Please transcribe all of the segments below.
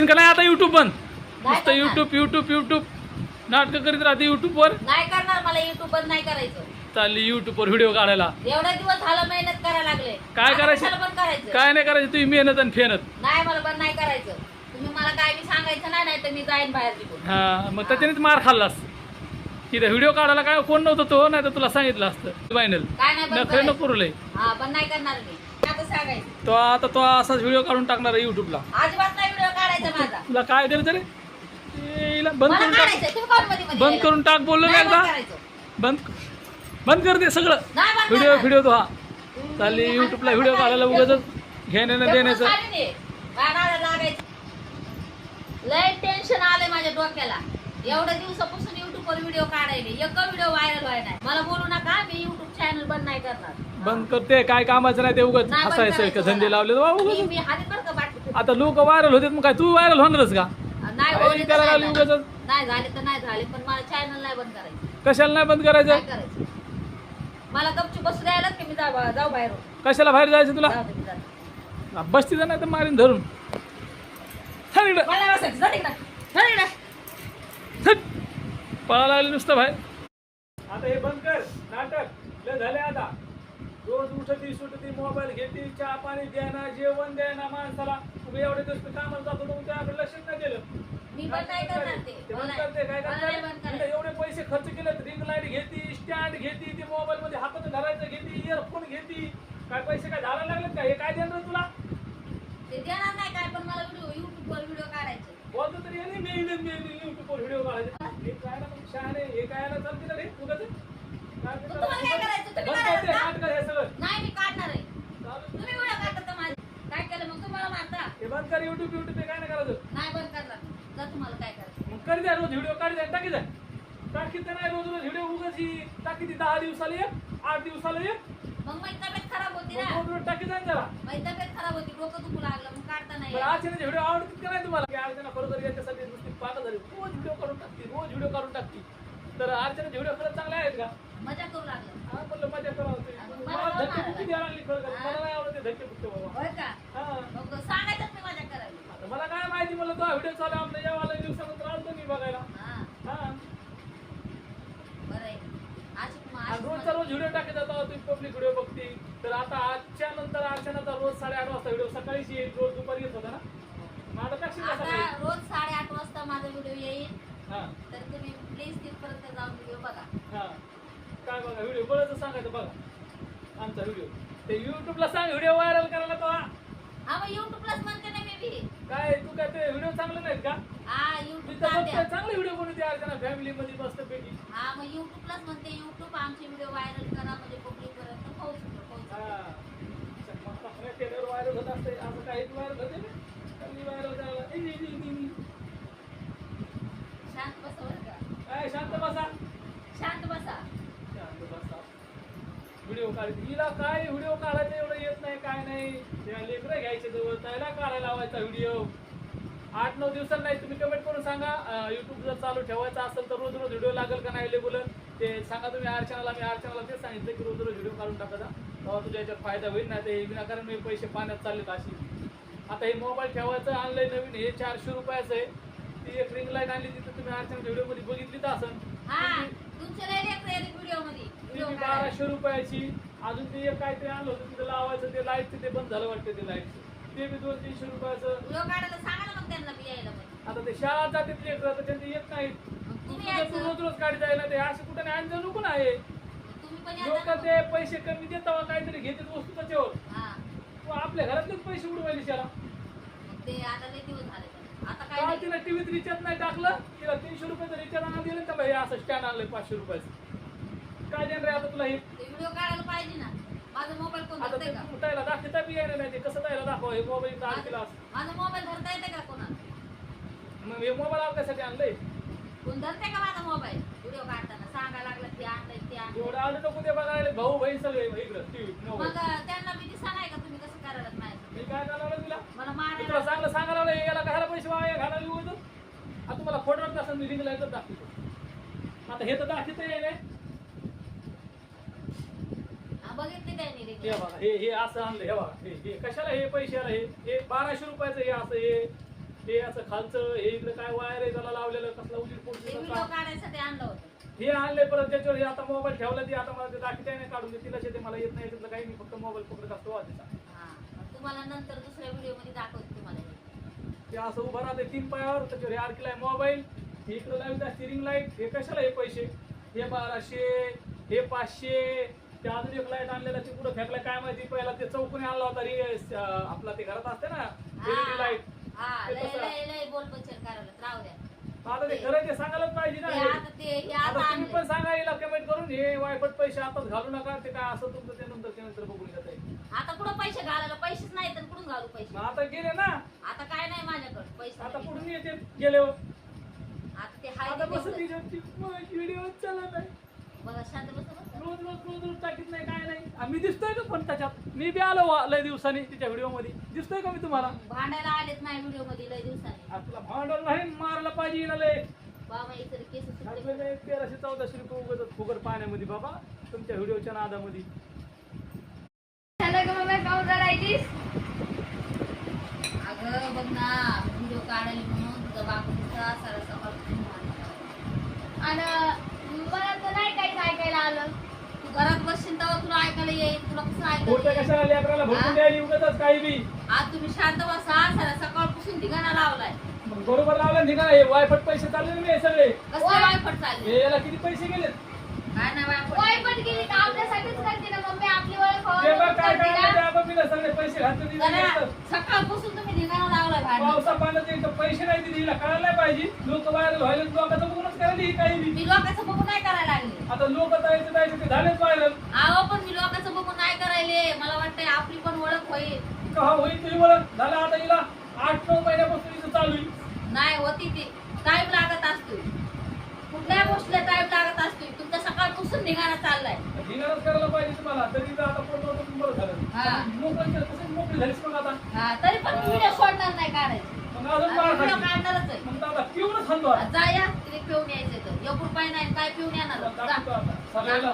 का नाही आता युट्यूब बंद. नुसतं. युट्यूब युट्यूब युट्यूब नाटकं करीत राहते युट्यूबवर नाही करणार मला युट्यूब बंद नाही करायचं. चालली युट्यूबवर व्हिडिओ काढायला. एवढे दिवस झालं मेहनत करायला लागले. काय करायचं? काय नाही करायचं तुम्ही मेहनत आणि फेनत. नाही मला बंद नाही करायचं. तुम्ही मला काय बी सांगायचं नाही नाही तर मी जाईन बाहेर हा मग त्याच्यानेच मार खाल्लास. तिथे व्हिडिओ काढायला काय कोण नव्हतं तो नाही तर तुला सांगितलं असतं. फायनल काय नाही. नको लय हा बंद नाही करणार मी. सांगायचं. तो आता तो असाच व्हिडिओ काढून टाकणार आहे युट्यूबला अजिबात नाही व्हिडिओ काढायचा माझा. तुला काय हिला बंद मला करून टाक. काढायचं तुम्ही कोणमध्ये मध्ये बंद? करून टाक बोललो मी नाही एकदा. बंद करायचं. बंद बंद कर दे सगळं. नाही बंद व्हिडिओ करणार. व्हिडिओ तो हा. चालली युट्यूबला व्हिडिओ काढायला उगाच घेण्यानं देण्याचं. दे. लागायचं. लय टेन्शन आलंय माझ्या डोक्याला. एवढ्या दिवसापासून युट्यूब वर व्हिडिओ काढायले. एक व्हिडिओ व्हायरल व्हाय नाही. मला बोलू नका मी युट्यूब चॅनल बंद नाही करणार. बंद करते काय कामाचं नाही ते उगाच नाही बंद हसायचं करायचं का धंदे मला. लावले वा मी- उगाच मी हाती बरं का बाटली आता लोक व्हायरल होते मग काय तू व्हायरल होणारच का नाही काही होईल तर करायला नाही लागली झाले. उगाच नाही झाले तर नाही झाले पण मला चॅनल नाही बंद करायचं कशाला नाही बंद काय करायचं करायचं मला गपचूप बसू द्यायला की मी जाऊ जाऊ बाहेर कशाला बाहेर जायचं तुला जाऊ दे, मी जाते. नाही तर मारीन धरून चल इकडं. मला बसायचं. जा तिकडं. जा तिकडं. चल. पळायला लागले नुसतं बाहेर आता हे बंद कर नाटक लय झाले आता रोज उठती सुटती मोबाईल घेते चहा पाणी द्याना जेवण द्याना माणसाला. तुम्ही एवढे दिवस कामाला जातो मग त्याकडे लक्षच नाही दिलं मी बंद नाही करणार ते. ते मला बंद नाही- करते काय नाही बंद. एवढे पैसे खर्च केले रिंग लाइट घेती स्टँड घेती ते मोबाईल मध्ये हातात धरायचं घेती इयरफोन घेती. काय पैसे काय झाला लागले का? हे काय देणार तुला? ते देणार नाही काय पण मला व्हिडिओ युट्यूब वर व्हिडिओ काढायचे. बोलतो तरी मेल मेल युट्यूबवर व्हिडिओ काढायचे. हे काय ना मग शहाणे हे काय ना चालते ना रे? उगाच? काय ते तुम्हाला काय करायचं? तुम्ही बंद करते, हे सगळं नाही मी काढणार आहे. चालू. तुम्ही माझे. काय केलं मग तुम्हाला मारता? हे बंद कर युट्यूब हे काय नाही करायचं. नाही बंद करणार. जा तुम्हाला काय करायचं. मग कर द्या रोज व्हिडिओ काढ द्या टाकी द्या. टाकीत तर नाही रोज रोज व्हिडिओ उगाच ही टाकी ती दहा दिवसाला एक आठ दिवसाला एक. मग माझी तब्येत खराब होती ना. रोज रोज टाकी जाईन जरा. माझी तब्येत खराब होती डोकं दुखू लागलं मग काढता नाही. येत. अर्चनाचे व्हिडिओ आवडतात का नाही तुम्हाला? की अर्चना खरोखर याच्यासाठी नुसती पागल झाली. रोज व्हिडिओ काढून टाकते रोज व्हिडिओ काढून टाकते. तर अर्चनाचे व्हिडिओ खरंच चांगले आहेत का? मजा करू लागलं. सांगायचं मी करायला मला काय माहिती मला तो व्हिडिओ चालू आपल्या जेवायला दिवसानंतर आलतो मी बघायला. हा. हा. बरं आहे. रोजचा रोज व्हिडिओ टाकत जातो तुम्ही पब्लिक व्हिडिओ बघते. तर आता आजच्या नंतर अर्चनाचा रोज साडेआठ वाजता व्हिडिओ सकाळीच येईल रोज दुपारी येत होता ना? आता रोज साडेआठ वाजता माझा व्हिडिओ येईल. हा. तर तुम्ही प्लीज तिथपर्यंत जाऊन व्हिडिओ बघा. हा. काय बघा व्हिडिओ बळच सांगायचं बघा. आमचा व्हिडिओ. ते युट्यूबला सांग व्हिडिओ व्हायरल करायला तो. हा. हा मग युट्यूबलाच म्हणते ना मी बी. काय तू काय ते व्हिडिओ चांगले नाहीत का? हा मी युट्यूब तर बघतोय चांगले व्हिडिओ बनवते अर्चना फॅमिली मध्ये मस्त पैकी. हा मग युट्यूबलाच म्हणते युट्यूब आमचे व्हिडिओ व्हायरल करा म्हणजे पब्लिक पर्यंत पोहोचतो पोहोचतो हा. व्हायरल होत असते असं काही व्हायरल होते ना व्हायरल करायला ए, ए, ए, ए, ए. शांत बसा बरं का काय शांत बसा शांत बसा शांत बसा व्हिडिओ काढायचे हिला काय व्हिडिओ काढायचं एवढं येत नाही काय नाही. लेकरं घ्यायचे जवळ त्याला काढायला लावायचा व्हिडिओ. आठ नऊ दिवसांनी नाही तुम्ही कमेंट करून सांगा. युट्यूब जर चालू ठेवायचा असेल तर रोज रोज व्हिडिओ लागेल का नाही रेग्युलर ते सांगा तुम्ही अर्चनाला मी अर्चनाला तेच सांगितलं की रोज रोज व्हिडिओ काढून टाकायचा तेव्हा तुझ्या याच्यात फायदा होईल नाही ते विनाकारण मी पैसे पाण्यात चाललेत अशी. आता हे मोबाईल ठेवायचं आणलंय नवीन हे चारशे रुपयाचं आहे. ती एक रिंग लाइट आणली तिथं तुम्ही अर्चना व्हिडिओमध्ये बघितली तर असेल व्हिडिओमध्ये व्हिडिओ. बाराशे रुपयाची अजून ते एक काहीतरी आणलं होतं तिथं लावायचं ते लाईटचं ते बंद झालं वाटतं ते लाईटचं ते बी दोन तीनशे रुपयाचं. व्हिडिओ काढायला सांगा ना मग त्यांना बी यायला मग आता ते शाळा जाते लेकरं तर त्यांचे येत नाहीत. मग तू तुम्ही तुझं तू यायचं. रोज रोज काढी जायला ते? असे कुठे नाही आणलं नको ना हे मग तुम्ही पण लोक यायचं ते पैसे कमी देतावा काहीतरी घेतात वस्तू त्याच्यावर. हा. तू आपल्या घरातलेच पैसे उडवायले शाळा. मग ते आता लय दिवस झाले. नाही. तिला टीव्हीत रिचार्ज नाही टाकलं. तिला तीनशे रुपयाचं रिचार्ज आणून दिलं का हे असं स्टँड आणलंय पाचशे रुपयाचं. काय देणार आता तुला हे? व्हिडिओ काढायला पाहिजे ना. माझा मोबाईल कोण आता धरतंय ते का उठायला दाखवता बी यायला नाही ते. कसं जायला दाखवा हे मोबाईल दाखव केला असं. माझा मोबाईल धरता येते का कोणाला? मग हे मोबाईल आपल्यासाठी आणलंय. कोण धरते का माझा मोबाईल व्हिडिओ काढताना सांगायला लागलं ते आणलंय ते आणलंय. एवढं आलं नको ते बघायला? भाऊ बहीण सगळे इकडं टीव्ही मग मोबाईल त्यांना मी दिसा नाही का तुम्ही कसं करायला नाही मी काय करावं तुला? मला मी तुला मारायला चांगलं सांगायला याला पैसे वाया घालायला. आता तुम्हाला फोटोवर कसं मी येतं दाखवतो. आता हे तर दाखवत आहे हा, बघितली त्यांनी रे हे बघा हे हे असं आणलं हे बघा हे हे कशाला हे पैशाला हे हे बाराशे रुपयाचं हे असं हे हे असं खालचं हे इकडे काय वायर आहे त्याला लावलेलं कसला उजीर ते पोटचं व्हिडिओ काम काढायसाठी आणलं होतं. हे आणले परत त्याच्यावर हे आता मोबाईल ठेवला ते आता मला ते दाखवते नाही काढून दे तिला ते मला येत नाही त्यातलं काही नाही फक्त मोबाईल पकडत असतो मग तुम्हाला नंतर दुसऱ्या व्हिडिओमध्ये दाखवते तुम्हाला. ते असं उभं राहते तीन पायावर त्याच्यावर आरकेला मोबाईल हे इकडे लावता स्टिरिंग लाइट हे कशाला हे पैसे हे बाराशे हे पाचशे ते अजून एक लाइट आणलेला ते कुठं फेकलाय काय माहिती पहिला ते चौकोनी आणला होता रे आपला ते घरात असते ना एलईडी लाइट हा ते लय कसं? लय लय बोल बच्चन करायला राहू द्या आता ते खरं ते सांगायलाच पाहिजे ना हे. आता ते हे आता आता तुम्ही पण. सांगा हिला कमेंट करून हे वायफट पैसे आताच घालू नका ते काय असं तुमचं ते नंतर ते नंतर बघून घेत आहे आता कुठं पैसे घालायला? पैसेच नाही तर कुठून घालू पैसे? मग आता गेले ना. आता काय नाही माझ्याकडे पैसे आता नाही. कुठून येते गेल्यावर? आता ते आता बस. व्हिडिओ चालत आहे. बघा शांत बस. रोज रोज रोज रोज टाकीत नाही काय नाही. आम्ही दिसतोय का पण त्याच्यात. मी बी आलो वा- लय दिवसांनी तिच्या व्हिडिओमध्ये. दिसतोय का मी तुम्हाला? भांडायला आलेत माझ्या व्हिडिओमध्ये लय दिवसांनी. आपला भांडण नाही मारला पाहिजे हिला लय. बाबा इकडे केस सुटले तेराशे चौदाशे रुपये उगत फुगर पाण्यामध्ये बाबा. तुमच्या व्हिडिओच्या नादामध्ये. झालं का मम्मी काऊन रडायचीस? अगं बघ ना व्हिडिओ काढायला म्हणून तुझा बापू दिसला सारा सकाळ आणि मला तर नाही काहीच ऐकायला आलं. तू घरात बसशील तेव्हा तुला ऐकायला येईल तुला कसं ऐकायला कशाला लेकराला भरपूर हा? द्यायला उगतच काही बी. आज तुम्ही शांत बसा सारा सकाळपासून ठिकाणा लावलाय. मग बरोबर लावलं निघा हे वायफट पैसे चालले नाही सगळे. कसं वायफट चालले? हे याला किती पैसे गेले सकाळपासून तुम्ही ठिकाणा लावलाय भांडण. पावसा पाण्याचे इथं पैसे नाही दिले हिला कळायला नाही पाहिजे. लोक बाहेर व्हायला लोकांचं बघूनच करायला ही काही बी मी लोकांचं बघून नाही करायला लागले. आता लोक जायचं जायचं ते झालेच व्हायरल आहो पण मी लोकांचं बघून नाही करायले. मला वाटतंय आपली पण ओळख होईल. का हा होईल तुझी ओळख? झालं आता हिला आठ नऊ महिन्यापासून चालू आहे. नाही होती ती. टाइम लागत असतो कुठल्या गोष्टीला टाइम सकाळपासून निघाणा चाललाय. धिंगाणच करायला पाहिजे तुम्हाला. तरी आता बरं हा. झालं मोकळं कसं मोकळी झालीस मग आता. हा तरी पण मी व्हिडिओ सोडणार नाही काढायचे. मग अजून मार व्हिडिओ खायची. काढणारच आहे. मग आता पिऊनच खातो आता. जा या तिथे पिऊन यायचं तर एक रुपये नाही काय पिऊन येणार? आता जा. दाखवतो आता. सगळ्याला.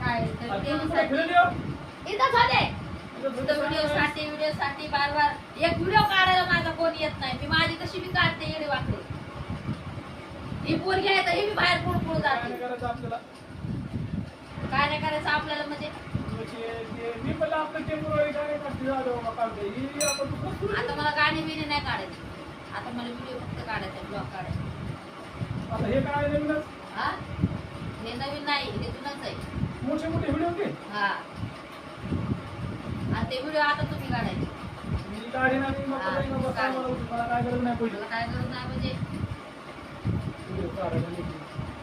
काय तर आणि? इथं झाले व्हिडिओ साठी व्हिडिओ साठी बार बार. एक व्हिडिओ काढायला माझा कोण येत नाही. मी माझी कशी बी काढते येडे वाकडे ही पोरगी आहे तर बी बाहेर पुढे पुढे जाते. काय नाही करायचं आपल्याला म्हणजे. म्हणजे मी ही. आता मला गाणी बिणी नाही काढायची. आता मला व्हिडिओ फक्त काढायचा ब्लॉग काढायचा. आता हे हा? नवीन नाही हे जुनच आहे. हा. आणि ते व्हिडिओ आता तुम्ही काढायचे. मी काय गरज नाही म्हणजे 大的那个。